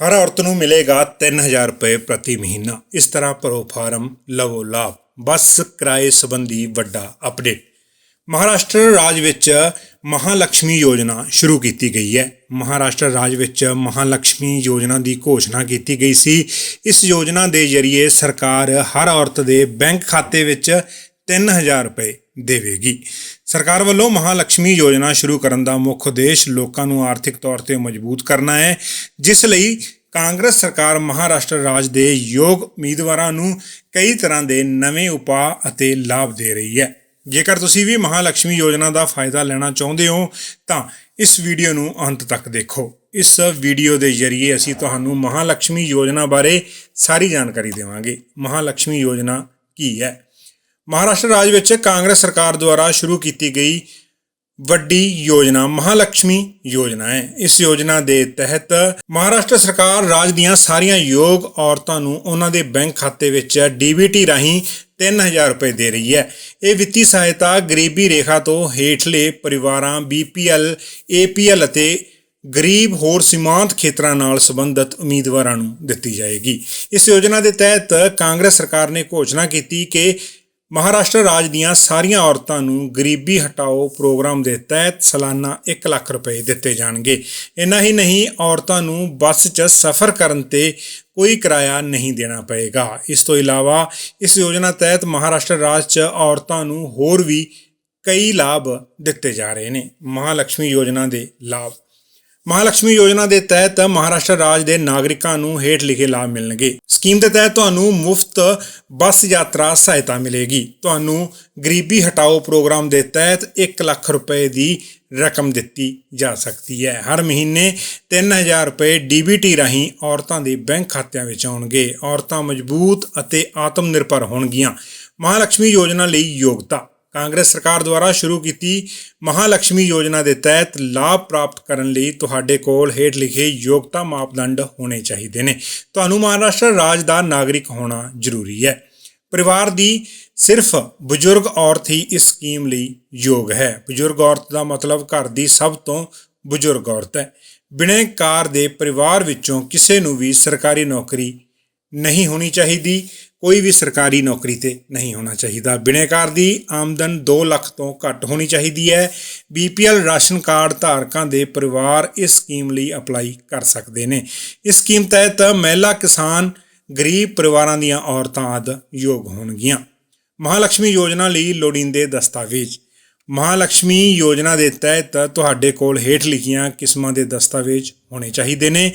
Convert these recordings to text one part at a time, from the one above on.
ਹਰ ਔਰਤ ਨੂੰ ਮਿਲੇਗਾ 3000 ਰੁਪਏ ਪ੍ਰਤੀ ਮਹੀਨਾ। ਇਸ ਤਰ੍ਹਾਂ ਭਰੋ ਫਾਰਮ, ਲਵੋ ਲਾਭ। ਬੱਸ ਕਿਰਾਏ ਸੰਬੰਧੀ ਵੱਡਾ ਅਪਡੇਟ। ਮਹਾਰਾਸ਼ਟਰ ਰਾਜ ਵਿੱਚ ਮਹਾਲక్ష్ਮੀ ਯੋਜਨਾ ਸ਼ੁਰੂ ਕੀਤੀ ਗਈ ਹੈ। ਮਹਾਰਾਸ਼ਟਰ ਰਾਜ ਵਿੱਚ ਮਹਾਲక్ష్ਮੀ ਯੋਜਨਾ ਦੀ ਘੋਸ਼ਣਾ ਕੀਤੀ ਗਈ ਸੀ। ਇਸ ਯੋਜਨਾ ਦੇ ਜ਼ਰੀਏ ਸਰਕਾਰ ਹਰ ਔਰਤ ਦੇ ਬੈਂਕ ਖਾਤੇ ਵਿੱਚ 3000 ਰੁਪਏ ਦੇਵੇਗੀ। ਸਰਕਾਰ ਵੱਲੋਂ ਮਹਾਲక్ష్ਮੀ ਯੋਜਨਾ ਸ਼ੁਰੂ ਕਰਨ ਦਾ ਮੁੱਖ ਉਦੇਸ਼ ਲੋਕਾਂ ਨੂੰ ਆਰਥਿਕ ਤੌਰ ਤੇ ਮਜ਼ਬੂਤ ਕਰਨਾ ਹੈ, ਜਿਸ ਲਈ ਕਾਂਗਰਸ ਸਰਕਾਰ ਮਹਾਰਾਸ਼ਟਰ ਰਾਜ ਦੇ ਯੋਗ ਉਮੀਦਵਾਰਾਂ ਨੂੰ ਕਈ ਤਰ੍ਹਾਂ ਦੇ ਨਵੇਂ ਉਪਾਅ ਅਤੇ ਲਾਭ ਦੇ ਰਹੀ ਹੈ। ਜੇਕਰ ਤੁਸੀਂ ਵੀ ਮਹਾਲక్ష్ਮੀ ਯੋਜਨਾ ਦਾ ਫਾਇਦਾ ਲੈਣਾ ਚਾਹੁੰਦੇ ਹੋ, ਤਾਂ ਇਸ ਵੀਡੀਓ ਨੂੰ ਅੰਤ ਤੱਕ ਦੇਖੋ। ਇਸ ਵੀਡੀਓ ਦੇ ਜ਼ਰੀਏ ਅਸੀਂ ਤੁਹਾਨੂੰ ਮਹਾਲక్ష్ਮੀ ਯੋਜਨਾ ਬਾਰੇ ਸਾਰੀ ਜਾਣਕਾਰੀ ਦੇਵਾਂਗੇ। ਮਹਾਲక్ష్ਮੀ ਯੋਜਨਾ ਕੀ ਹੈ? ਮਹਾਰਾਸ਼ਟਰ ਰਾਜ ਵਿੱਚ ਕਾਂਗਰਸ ਸਰਕਾਰ ਦੁਆਰਾ ਸ਼ੁਰੂ ਕੀਤੀ ਗਈ ਵੱਡੀ ਯੋਜਨਾ ਮਹਾਲక్ష్ਮੀ ਯੋਜਨਾ ਹੈ। ਇਸ ਯੋਜਨਾ ਦੇ ਤਹਿਤ ਮਹਾਰਾਸ਼ਟਰ ਸਰਕਾਰ ਰਾਜ ਦੀਆਂ ਸਾਰੀਆਂ ਯੋਗ ਔਰਤਾਂ ਨੂੰ ਉਹਨਾਂ ਦੇ ਬੈਂਕ ਖਾਤੇ ਵਿੱਚ ਡੀਬੀਟੀ ਰਾਹੀਂ 3000 ਰੁਪਏ ਦੇ ਰਹੀ ਹੈ। ਇਹ ਵਿੱਤੀ ਸਹਾਇਤਾ ਗਰੀਬੀ ਰੇਖਾ ਤੋਂ ਹੇਠਲੇ ਪਰਿਵਾਰਾਂ ਬੀਪੀਐਲ ਏਪੀਐਲ ਅਤੇ ਗਰੀਬ ਹੋਰ ਸੀਮਾਂਤ ਖੇਤਰਾਂ ਨਾਲ ਸੰਬੰਧਿਤ ਉਮੀਦਵਾਰਾਂ ਨੂੰ ਦਿੱਤੀ ਜਾਏਗੀ। ਇਸ ਯੋਜਨਾ ਦੇ ਤਹਿਤ ਕਾਂਗਰਸ ਸਰਕਾਰ ਨੇ ਘੋਸ਼ਣਾ ਕੀਤੀ ਕਿ ਮਹਾਰਾਸ਼ਟਰ ਰਾਜ ਦੀਆਂ ਸਾਰੀਆਂ ਔਰਤਾਂ ਨੂੰ ਗਰੀਬੀ ਹਟਾਓ ਪ੍ਰੋਗਰਾਮ ਦੇ ਤਹਿਤ ਸਾਲਾਨਾ 1 ਲੱਖ ਰੁਪਏ ਦਿੱਤੇ ਜਾਣਗੇ। ਇੰਨਾ ਹੀ ਨਹੀਂ, ਔਰਤਾਂ ਨੂੰ ਬੱਸ 'ਚ ਸਫ਼ਰ ਕਰਨ ਤੇ ਕੋਈ ਕਿਰਾਇਆ ਨਹੀਂ ਦੇਣਾ ਪਏਗਾ। ਇਸ ਤੋਂ ਇਲਾਵਾ ਇਸ ਯੋਜਨਾ ਤਹਿਤ ਮਹਾਰਾਸ਼ਟਰ ਰਾਜ 'ਚ ਔਰਤਾਂ ਨੂੰ ਹੋਰ ਵੀ ਕਈ ਲਾਭ ਦਿੱਤੇ ਜਾ ਰਹੇ ਨੇ। ਮਹਾਲక్ష్ਮੀ ਯੋਜਨਾ ਦੇ ਲਾਭ। ਮਹਾਲక్ష్ਮੀ ਯੋਜਨਾ ਦੇ ਤਹਿਤ ਮਹਾਰਾਸ਼ਟਰ ਰਾਜ ਦੇ ਨਾਗਰਿਕਾਂ ਨੂੰ ਹੇਠ ਲਿਖੇ ਲਾਭ ਮਿਲਣਗੇ। ਸਕੀਮ ਦੇ ਤਹਿਤ ਤੁਹਾਨੂੰ ਮੁਫਤ ਬੱਸ ਯਾਤਰਾ ਸਹਾਇਤਾ ਮਿਲੇਗੀ। ਤੁਹਾਨੂੰ ਗਰੀਬੀ ਹਟਾਓ ਪ੍ਰੋਗਰਾਮ ਦੇ ਤਹਿਤ 1 ਲੱਖ ਰੁਪਏ ਦੀ ਰਕਮ ਦਿੱਤੀ ਜਾ ਸਕਦੀ ਹੈ। ਹਰ ਮਹੀਨੇ 3000 ਰੁਪਏ ਡੀਬੀਟੀ ਰਾਹੀਂ ਔਰਤਾਂ ਦੇ ਬੈਂਕ ਖਾਤਿਆਂ ਵਿੱਚ ਆਉਣਗੇ। ਔਰਤਾਂ ਮਜ਼ਬੂਤ ਅਤੇ ਆਤਮ ਨਿਰਭਰ ਹੋਣਗੀਆਂ। ਮਹਾਲక్ష్ਮੀ ਯੋਜਨਾ ਲਈ ਯੋਗਤਾ ਕਾਂਗਰਸ ਸਰਕਾਰ ਦੁਆਰਾ ਸ਼ੁਰੂ ਕੀਤੀ ਮਹਾਲక్ష్ਮੀ ਯੋਜਨਾ ਦੇ ਤਹਿਤ ਲਾਭ ਪ੍ਰਾਪਤ ਕਰਨ ਲਈ ਤੁਹਾਡੇ ਕੋਲ ਹੇਠ ਲਿਖੇ ਯੋਗਤਾ ਮਾਪਦੰਡ ਹੋਣੇ ਚਾਹੀਦੇ ਨੇ। ਤੁਹਾਨੂੰ ਮਹਾਰਾਸ਼ਟਰ ਰਾਜ ਦਾ ਨਾਗਰਿਕ ਹੋਣਾ ਜ਼ਰੂਰੀ ਹੈ। ਪਰਿਵਾਰ ਦੀ ਸਿਰਫ ਬਜ਼ੁਰਗ ਔਰਤ ਹੀ ਇਸ ਸਕੀਮ ਲਈ ਯੋਗ ਹੈ। ਬਜ਼ੁਰਗ ਔਰਤ ਦਾ ਮਤਲਬ ਘਰ ਦੀ ਸਭ ਤੋਂ ਬਜ਼ੁਰਗ ਔਰਤ ਹੈ। ਬਿਨੈਕਾਰ ਦੇ ਪਰਿਵਾਰ ਵਿੱਚੋਂ ਕਿਸੇ ਨੂੰ ਵੀ ਸਰਕਾਰੀ ਨੌਕਰੀ ਨਹੀਂ ਹੋਣੀ ਚਾਹੀਦੀ, ਕੋਈ ਵੀ ਸਰਕਾਰੀ ਨੌਕਰੀ ਤੇ ਨਹੀਂ ਹੋਣਾ ਚਾਹੀਦਾ। ਬਿਨੇਕਾਰ ਦੀ ਆਮਦਨ 2 ਲੱਖ ਤੋਂ ਘੱਟ ਹੋਣੀ ਚਾਹੀਦੀ ਹੈ। ਬੀਪੀਐਲ ਰਾਸ਼ਨ ਕਾਰਡ ਧਾਰਕਾਂ ਦੇ ਪਰਿਵਾਰ ਇਸ ਸਕੀਮ ਲਈ ਅਪਲਾਈ ਕਰ ਸਕਦੇ ਨੇ। ਇਸ ਸਕੀਮ ਤਹਿਤ ਮਹਿਲਾ, ਕਿਸਾਨ, ਗਰੀਬ ਪਰਿਵਾਰਾਂ ਦੀਆਂ ਔਰਤਾਂ ਆਦ ਯੋਗ ਹੋਣਗੀਆਂ। ਮਹਾਲక్ష్ਮੀ ਯੋਜਨਾ ਲਈ ਲੋੜੀਂਦੇ ਦਸਤਾਵੇਜ਼। ਮਹਾਲక్ష్ਮੀ ਯੋਜਨਾ ਦੇ ਤਹਿਤ ਤੁਹਾਡੇ ਕੋਲ ਹੇਠ ਲਿਖੀਆਂ ਕਿਸਮਾਂ ਦੇ ਦਸਤਾਵੇਜ਼ ਹੋਣੇ ਚਾਹੀਦੇ ਨੇ।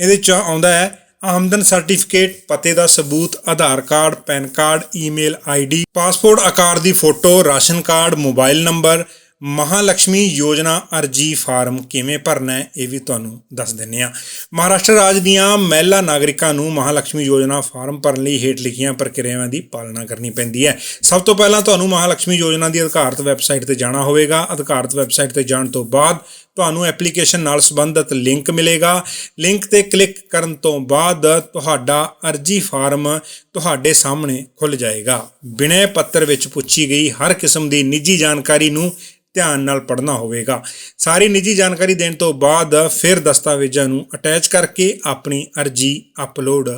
ਇਹਦੇ ਚ ਆਉਂਦਾ ਹੈ ਆਮਦਨ ਸਰਟੀਫਿਕੇਟ, ਪਤੇ ਦਾ ਸਬੂਤ, Aadhaar card, pan card, email ID, passport ਆਕਾਰ ਦੀ photo, ration card, mobile number Mahalakshmi ਯੋਜਨਾ ਅਰਜੀ ਫਾਰਮ ਕਿਵੇਂ ਭਰਨਾ ਹੈ, ਇਹ ਵੀ ਤੁਹਾਨੂੰ ਦੱਸ ਦਿੰਨੇ ਆ ਮਹਾਰਾਸ਼ਟਰ ਰਾਜ ਦੀਆਂ ਮਹਿਲਾ ਨਾਗਰਿਕਾਂ ਨੂੰ ਮਹਾਲక్ష్ਮੀ ਯੋਜਨਾ ਫਾਰਮ ਭਰਨ ਲਈ ਹੇਠ ਲਿਖੀਆਂ ਪ੍ਰਕਿਰਿਆਵਾਂ ਦੀ ਪਾਲਣਾ ਕਰਨੀ ਪੈਂਦੀ ਹੈ। ਸਭ ਤੋਂ ਪਹਿਲਾਂ ਤੁਹਾਨੂੰ ਮਹਾਲక్ష్ਮੀ ਯੋਜਨਾ ਦੀ ਅਧਿਕਾਰਤ ਵੈਬਸਾਈਟ ਤੇ ਜਾਣਾ ਹੋਵੇਗਾ। ਅਧਿਕਾਰਤ ਵੈਬਸਾਈਟ ਤੇ ਜਾਣ ਤੋਂ ਬਾਅਦ ਤੁਹਾਨੂੰ ਐਪਲੀਕੇਸ਼ਨ ਨਾਲ ਸੰਬੰਧਿਤ ਲਿੰਕ ਮਿਲੇਗਾ। ਲਿੰਕ ਤੇ ਕਲਿੱਕ ਕਰਨ ਤੋਂ ਬਾਅਦ ਤੁਹਾਡਾ ਅਰਜੀ ਫਾਰਮ ਤੁਹਾਡੇ ਸਾਹਮਣੇ ਖੁੱਲ ਜਾਏਗਾ। ਬਿਨੈ ਪੱਤਰ ਵਿੱਚ ਪੁੱਛੀ ਗਈ ਹਰ ਕਿਸਮ ਦੀ ਨਿੱਜੀ ਜਾਣਕਾਰੀ ਨੂੰ ਧਿਆਨ ਨਾਲ ਪੜ੍ਹਨਾ ਹੋਵੇਗਾ। ਸਾਰੀ ਨਿੱਜੀ ਜਾਣਕਾਰੀ ਦੇਣ ਤੋਂ ਬਾਅਦ ਫਿਰ ਦਸਤਾਵੇਜ਼ਾਂ ਨੂੰ ਅਟੈਚ ਕਰਕੇ ਆਪਣੀ ਅਰਜੀ ਅਪਲੋਡ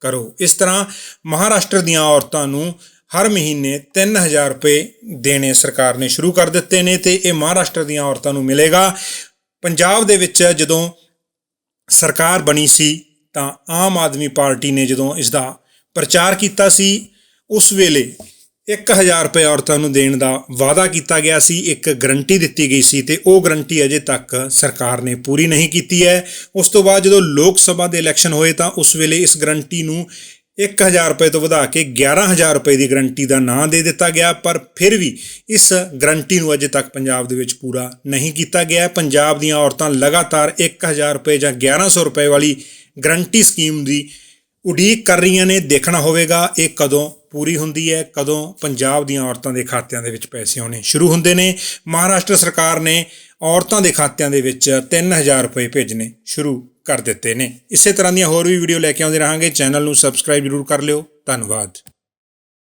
ਕਰੋ। ਇਸ ਤਰ੍ਹਾਂ ਮਹਾਰਾਸ਼ਟਰ ਦੀਆਂ ਔਰਤਾਂ ਨੂੰ ਹਰ ਮਹੀਨੇ 3000 ਰੁਪਏ ਦੇਣੇ ਸਰਕਾਰ ਨੇ ਸ਼ੁਰੂ ਕਰ ਦਿੱਤੇ ਨੇ ਤੇ ਇਹ ਮਹਾਰਾਸ਼ਟਰ ਦੀਆਂ ਔਰਤਾਂ ਨੂੰ ਮਿਲੇਗਾ। ਪੰਜਾਬ ਦੇ ਵਿੱਚ ਜਦੋਂ ਸਰਕਾਰ ਬਣੀ ਸੀ ਤਾਂ ਆਮ ਆਦਮੀ ਪਾਰਟੀ ਨੇ ਜਦੋਂ ਇਸ ਦਾ ਪ੍ਰਚਾਰ ਕੀਤਾ ਸੀ, ਉਸ ਵੇਲੇ 1000 ਰੁਪਏ ਔਰਤਾਂ ਨੂੰ ਦੇਣ ਦਾ ਵਾਅਦਾ ਕੀਤਾ ਗਿਆ ਸੀ, ਇੱਕ ਗਰੰਟੀ ਦਿੱਤੀ ਗਈ ਸੀ ਤੇ ਉਹ ਗਰੰਟੀ ਅਜੇ ਤੱਕ ਸਰਕਾਰ ਨੇ ਪੂਰੀ ਨਹੀਂ ਕੀਤੀ ਹੈ। ਉਸ ਤੋਂ ਬਾਅਦ ਜਦੋਂ ਲੋਕ ਸਭਾ ਦੇ ਇਲੈਕਸ਼ਨ ਹੋਏ ਤਾਂ ਉਸ ਵੇਲੇ ਇਸ ਗਰੰਟੀ ਨੂੰ 1000 ਰੁਪਏ ਤੋਂ ਵਧਾ ਕੇ 11000 ਰੁਪਏ ਦੀ ਗਰੰਟੀ ਦਾ ਨਾਂ ਦੇ ਦਿੱਤਾ ਗਿਆ, ਪਰ ਫਿਰ ਵੀ ਇਸ ਗਰੰਟੀ ਨੂੰ ਅਜੇ ਤੱਕ ਪੰਜਾਬ ਦੇ ਵਿੱਚ ਪੂਰਾ ਨਹੀਂ ਕੀਤਾ ਗਿਆ। ਪੰਜਾਬ ਦੀਆਂ ਔਰਤਾਂ ਲਗਾਤਾਰ 1000 ਰੁਪਏ ਜਾਂ 1100 ਰੁਪਏ ਵਾਲੀ ਗਰੰਟੀ ਸਕੀਮ ਦੀ ਉਡੀਕ ਕਰ ਰਹੀਆਂ ਨੇ। ਦੇਖਣਾ ਹੋਵੇਗਾ ਇਹ ਕਦੋਂ ਪੂਰੀ ਹੁੰਦੀ ਹੈ, ਕਦੋਂ ਪੰਜਾਬ ਦੀਆਂ ਔਰਤਾਂ ਦੇ ਖਾਤਿਆਂ ਦੇ ਵਿੱਚ ਪੈਸੇ ਆਉਣੇ ਸ਼ੁਰੂ ਹੁੰਦੇ ਨੇ। ਮਹਾਰਾਸ਼ਟਰ ਸਰਕਾਰ ਨੇ ਔਰਤਾਂ ਦੇ ਖਾਤਿਆਂ ਦੇ ਵਿੱਚ 3000 ਰੁਪਏ ਭੇਜਣੇ ਸ਼ੁਰੂ ਕਰ ਦਿੱਤੇ ਨੇ। ਇਸੇ ਤਰ੍ਹਾਂ ਦੀਆਂ ਹੋਰ ਵੀ ਵੀਡੀਓ ਲੈ ਕੇ ਆਉਂਦੇ ਰਹਾਂਗੇ। ਚੈਨਲ ਨੂੰ ਸਬਸਕ੍ਰਾਈਬ ਜ਼ਰੂਰ ਕਰ ਲਿਓ। ਧੰਨਵਾਦ।